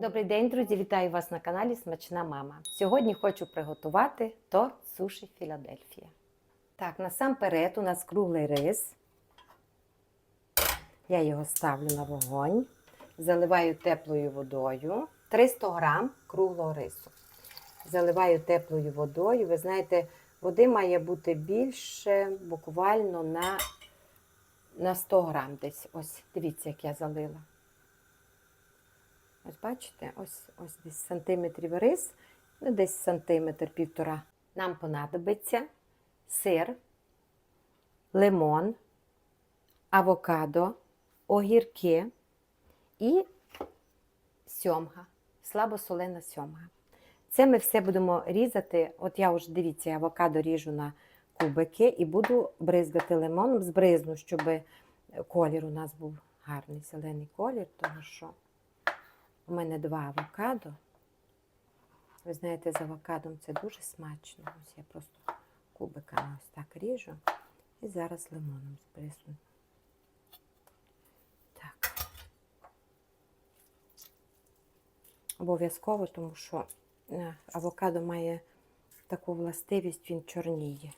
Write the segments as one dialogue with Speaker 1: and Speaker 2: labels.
Speaker 1: Добрий день, друзі! Вітаю вас на каналі Смачна Мама. Сьогодні хочу приготувати торт суші Філадельфія. Так, насамперед у нас круглий рис. Я його ставлю на вогонь, заливаю теплою водою 300 грам круглого рису. Заливаю теплою водою. Ви знаєте, води має бути більше буквально на, на 100 грам десь. Ось, дивіться, як я залила. Ось бачите, ось ось десь сантиметрів рис, ну десь сантиметр півтора. Нам понадобиться сир, лимон, авокадо, огірки і сьомга, слабосолена сьомга. Це ми все будемо різати. От я вже дивіться, я авокадо ріжу на кубики і буду бризгати лимоном, збризну, щоб колір у нас був гарний зелений колір, тому що. У мене два авокадо. Ви знаєте, з авокадом це дуже смачно. Ось я просто кубиками ось так ріжу. І зараз лимоном збрисну. Так. Обов'язково, тому що е, авокадо має таку властивість, він чорніє.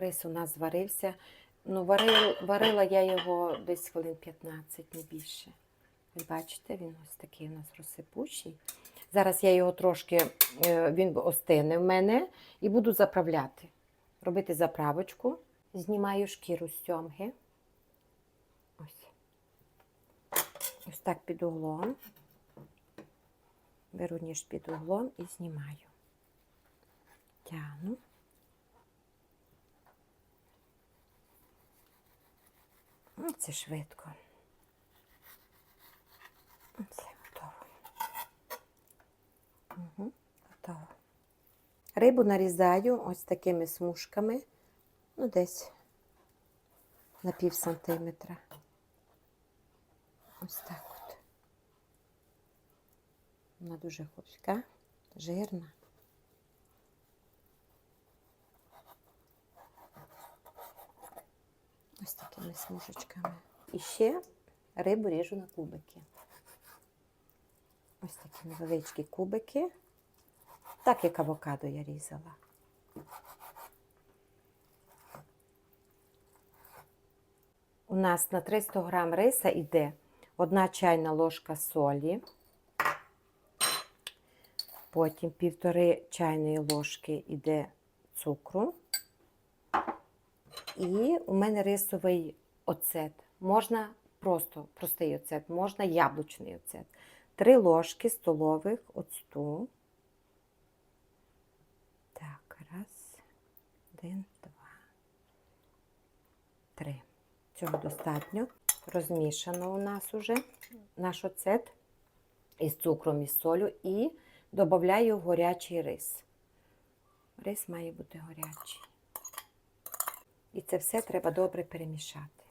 Speaker 1: Рис у нас зварився. Ну, варила, варила я його десь хвилин 15, не більше. Ви бачите, він ось такий у нас розсипучий. Зараз я його трошки, е, він остине в мене і буду заправляти. Робити заправочку. Знімаю шкіру з сьомги. Ось. Ось так під углом. Беру ніж під углом і знімаю. Тягну. Це швидко. Все, готово. Угу, готово. Рибу нарізаю ось такими смужками, ну, десь на пів сантиметра. Ось так от. Вона дуже хрустка, жирна. Ось такими смужечками. І ще рибу ріжу на кубики. Ось такі невеличкі кубики, так як авокадо я різала. У нас на 300 грам риса йде одна чайна ложка солі, потім півтори чайної ложки йде цукру. І у мене рисовий оцет. Можна просто простий оцет, можна яблучний оцет. 3 ложки столових оцту. Так, раз, один, два, три. Цього достатньо. Розмішано у нас уже наш оцет із цукром і солю і додаю горячий рис. Рис має бути горячий. І це все треба добре перемішати.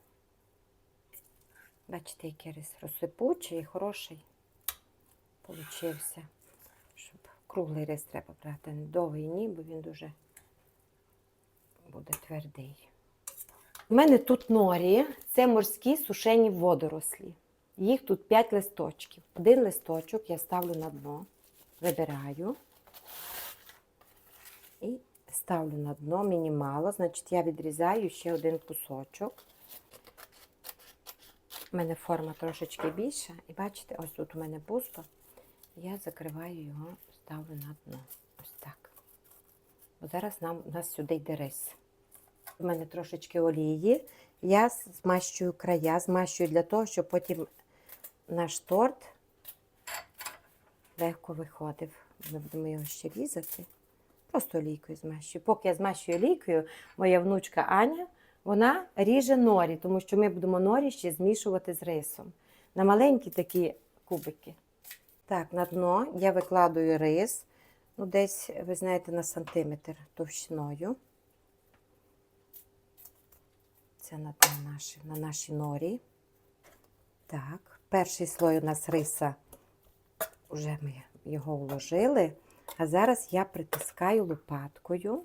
Speaker 1: Бачите, який рис розсипучий і хороший получився. Щоб круглий рис треба брати, довгий ні, бо він дуже буде твердий. У мене тут норі, це морські сушені водорослі. Їх тут 5 листочків. Один листочок я ставлю на дно, вибираю і ставлю на дно мінімало, значить я відрізаю ще один кусочок. У мене форма трошечки більша, і бачите, ось тут у мене пусто. Я закриваю його, ставлю на дно. Ось так. Бо зараз нам, нас сюди йде рис. У мене трошечки олії. Я змащую края, змащую для того, щоб потім наш торт легко виходив. Ми будемо його ще різати. Просто олійкою змащую. Поки я змащую олійкою, моя внучка Аня, вона ріже норі, тому що ми будемо норі ще змішувати з рисом. На маленькі такі кубики. Так, на дно я викладую рис, ну, десь, ви знаєте, на сантиметр товщиною. Це на, на, наші, на нашій норі. Так, перший слой у нас риса, вже ми його вложили. А зараз я притискаю лопаткою,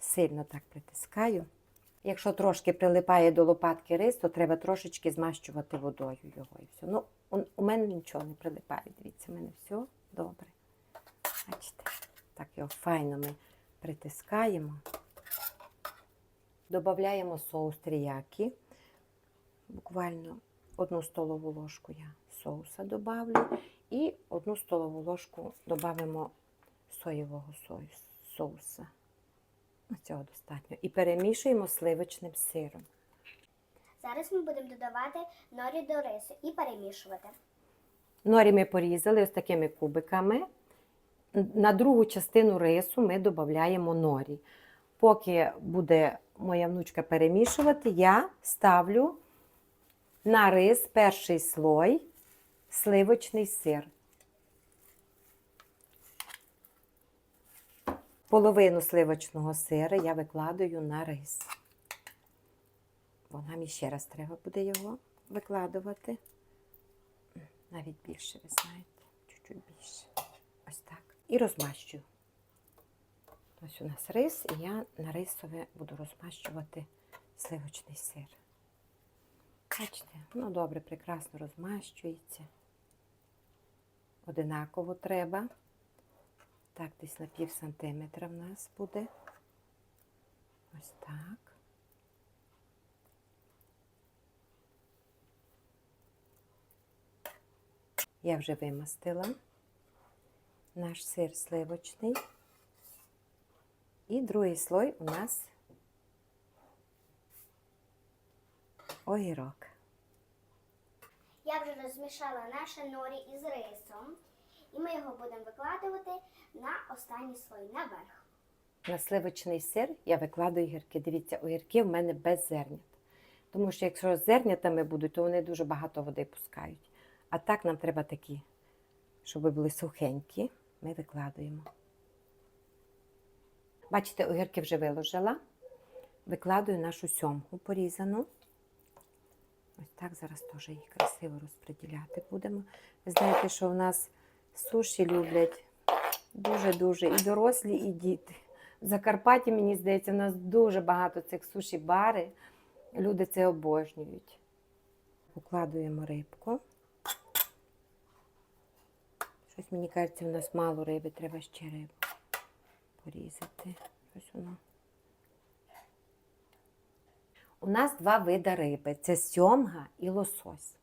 Speaker 1: сильно так притискаю, Якщо трошки прилипає до лопатки рис, то треба трошечки змащувати водою його і все. Ну, у, мене нічого не прилипає. Дивіться, у мене все добре. Бачите, так його файно ми притискаємо. Додаємо соус теріякі. Буквально одну столову ложку я соуса добавлю. І одну столову ложку додамо соєвого соуса. Цього достатньо. І перемішуємо сливочним сиром.
Speaker 2: Зараз ми будемо додавати норі до рису і перемішувати.
Speaker 1: Норі ми порізали ось такими кубиками. На другу частину рису ми додаємо норі. Поки буде моя внучка перемішувати, я ставлю на рис перший слой сливочний сир. Половину сливочного сира я викладаю на рис. Бо нам іще раз треба буде його викладувати. Навіть більше, ви знаєте, чуть-чуть більше. Ось так. І розмащую. Ось у нас рис, і я на рисове буду розмащувати сливочний сир. Бачите, ну добре, прекрасно розмащується. Одинаково треба. Так, десь на пів сантиметра в нас буде. Ось так. Я вже вимастила наш сир сливочний. І другий слой у нас огірок.
Speaker 2: Я вже розмішала наше норі із рисом, і ми його будемо викладувати на останній слой наверх.
Speaker 1: На сливочний сир я викладаю гірки. Дивіться, огірки в мене без зернят. Тому що якщо зернятами будуть, то вони дуже багато води пускають. А так нам треба такі, щоб були сухенькі. Ми викладуємо. Бачите, огірки вже виложила. Викладаю нашу сьомгу порізану. Ось так зараз теж їх красиво розподіляти будемо. Ви знаєте, що в нас суші люблять дуже-дуже і дорослі, і діти. В Закарпатті, мені здається, в нас дуже багато цих суші бари. Люди це обожнюють. Покладуємо рибку. Щось мені кажеться, у нас мало риби, треба ще рибу порізати. Ось воно. У нас два види риби: це сьомга і лосось.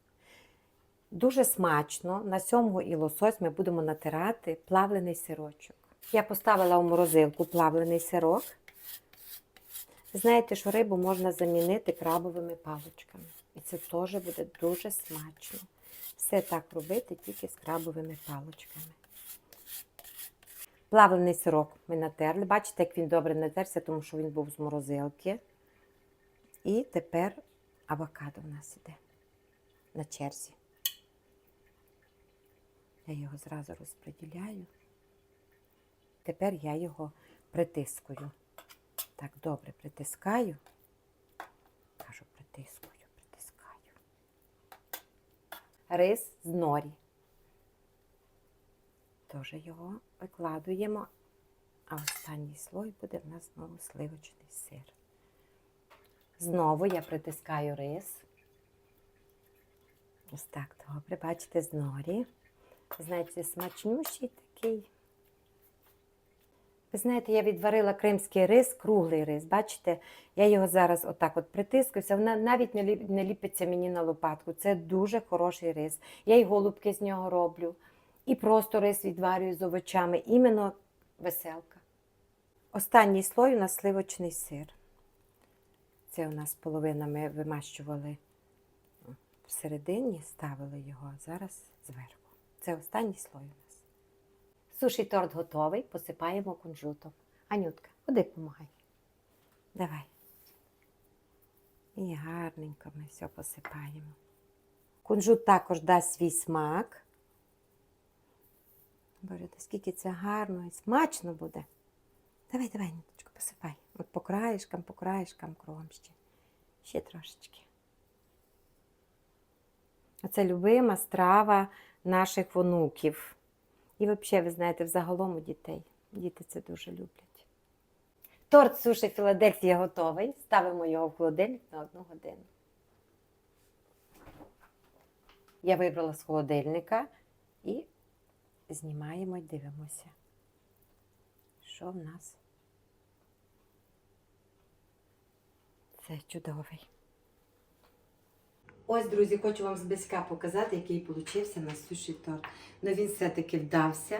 Speaker 1: Дуже смачно на сьомгу і лосось ми будемо натирати плавлений сирочок. Я поставила в морозилку плавлений сирок. Знаєте, що рибу можна замінити крабовими паличками. І це теж буде дуже смачно. Все так робити тільки з крабовими паличками. Плавлений сирок ми натерли. Бачите, як він добре натерся, тому що він був з морозилки. І тепер авокадо в нас іде на черзі. Я його зразу розподіляю. Тепер я його притискую. Так, добре притискаю. Кажу, притискую, притискаю. Рис з норі. Теж його викладуємо, а останній слой буде в нас знову сливочний сир. Знову я притискаю рис. Ось так добре, бачите, з норі. Знаєте, смачнющий такий. Ви знаєте, я відварила кримський рис, круглий рис. Бачите, я його зараз отак от притискуюся, вона навіть не ліп- не ліпиться мені на лопатку. Це дуже хороший рис. Я й голубки з нього роблю. І просто рис відварюю з овочами. Іменно веселка. Останній слой у нас сливочний сир. Це у нас половина ми вимащували всередині, ставили його, а зараз зверху. Це останній слой у нас. Суші торт готовий, посипаємо кунжутом. Анютка, ходи помагай. Давай. І гарненько ми все посипаємо. Кунжут також дасть свій смак. Боже, наскільки це гарно і смачно буде. Давай, давай, Ніточко, посипай. От по краєшкам, по краєшкам кругом ще. Ще трошечки. Оце любима страва наших онуків. І взагалі, ви знаєте, взагалом у дітей. Діти це дуже люблять. Торт суші Філадельфія готовий. Ставимо його в холодильник на одну годину. Я вибрала з холодильника і знімаємо і дивимося, що в нас. Це чудовий. Ось, друзі, хочу вам зблизька показати, який получився на суші торт. Ну він все-таки вдався.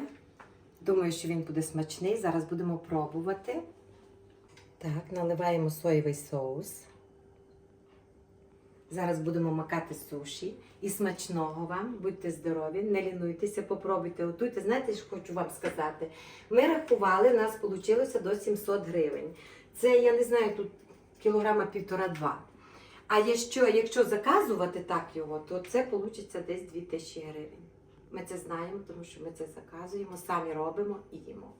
Speaker 1: Думаю, що він буде смачний. Зараз будемо пробувати. Так, наливаємо соєвий соус. Зараз будемо макати суші. І смачного вам, будьте здорові, не лінуйтеся, попробуйте, готуйте. Знаєте, що хочу вам сказати? Ми рахували, нас вийшло до 700 гривень. Це, я не знаю, тут кілограма півтора-два. А якщо, якщо заказувати так його, то це вийде десь 2000 гривень. Ми це знаємо, тому що ми це заказуємо, самі робимо і їмо.